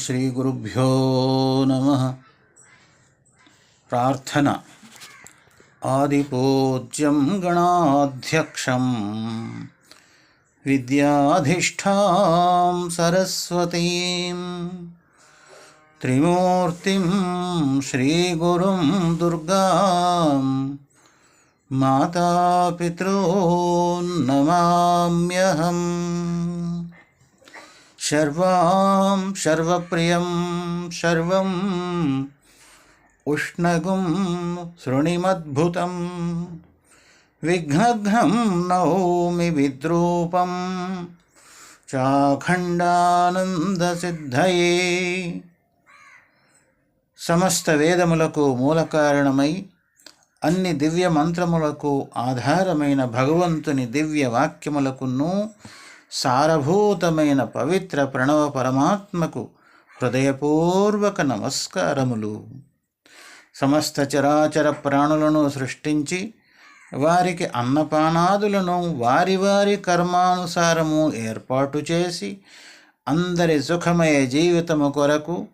శ్రీగురుభ్యో నమ. ప్రార్థన. ఆదిపూజ్యం గణాధ్యక్షం. విద్యాధిష్టాం సరస్వతీం. త్రిమూర్తిం శ్రీగురుం దుర్గాం. మాతాపితॄన్నమామ్యహం శర్వాం శర్వప్రియం శర్వం ఉష్ణగుం శృణిమద్భుతం విఘ్నఘ్నం నౌమి విద్రూపం చాఖండానందసిద్ధయే సమస్త వేదములకు మూల కారణమై అన్ని దివ్య మంత్రములకు ఆధారమైన భగవంతుని దివ్య వాక్యములకును సారభూతమైన పవిత్ర ప్రణవ పరమాత్మకు హృదయపూర్వక నమస్కారములు. సమస్త చరాచర ప్రాణులను సృష్టించి వారికి అన్నపానాదులను వారి వారి కర్మానుసారము ఏర్పాటు చేసి అందరి సుఖమయ జీవితము కొరకు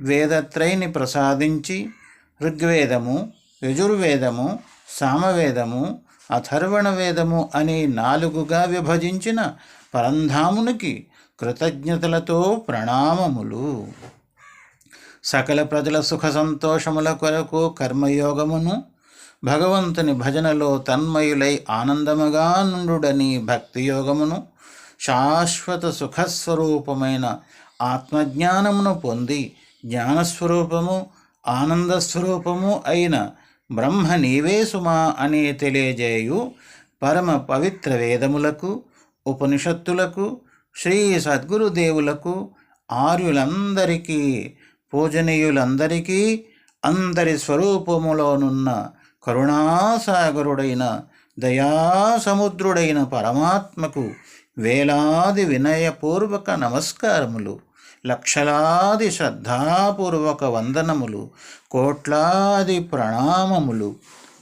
వేదత్రైని ప్రసాదించి ఋగ్వేదము యజుర్వేదము సామవేదము అథర్వణ వేదము అని నాలుగుగా విభజించిన పరంధామునికి కృతజ్ఞతలతో ప్రణామములు. సకల ప్రజల సుఖ సంతోషముల కొరకు కర్మయోగమును భగవంతుని భజనలో తన్మయులై ఆనందముగా నుండుడని భక్తియోగమును శాశ్వత సుఖస్వరూపమైన ఆత్మజ్ఞానమును పొంది జ్ఞానస్వరూపము ఆనందస్వరూపము అయిన బ్రహ్మ నీవే సుమా అని తెలియజేయు పరమ పవిత్ర వేదములకు ఉపనిషత్తులకు శ్రీ సద్గురుదేవులకు ఆర్యులందరికీ పూజనీయులందరికీ అందరి స్వరూపములోనున్న కరుణాసాగరుడైన దయాసముద్రుడైన పరమాత్మకు వేలాది వినయపూర్వక నమస్కారములు. లక్షలాది శ్రద్ధాపూర్వక వందనములు కోట్లాది ప్రణామములు.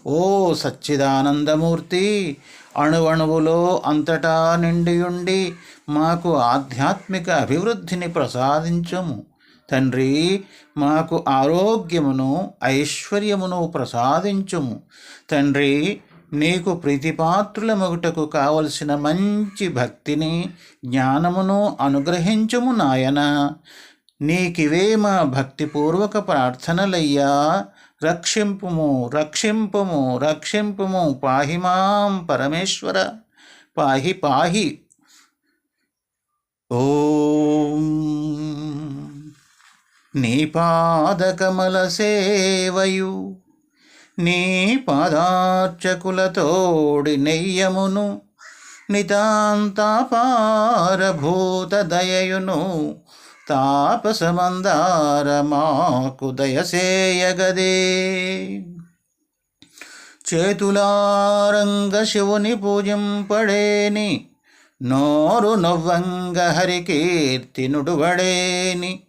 ఓ సచ్చిదానందమూర్తి అణువణువులో అంతటా నిండియుండి మాకు ఆధ్యాత్మిక అభివృద్ధిని ప్రసాదించము. తండ్రి మాకు ఆరోగ్యమును ఐశ్వర్యమును ప్రసాదించుము. తండ్రి నీకు ప్రీతిపాత్రుల మొగుటకు కావలసిన మంచి భక్తిని జ్ఞానమును అనుగ్రహించుము నాయన. నీకివే మా భక్తిపూర్వక ప్రార్థనలయ్యా. రక్షింపుము రక్షింపుము రక్షింపుము. పాహి మాం పరమేశ్వర. పాహి పాహి. ఓం. నీ పాదకమల సేవయు. నీ పాదార్చకులతోడి నెయ్యమును నితాంతాపారభూత దయయును తాపసమందార మాకు దయసేయగదే. చేతులారంగ శివుని పూజింపడేని నోరు నవ్వంగ హరికీర్తి నుడువడేని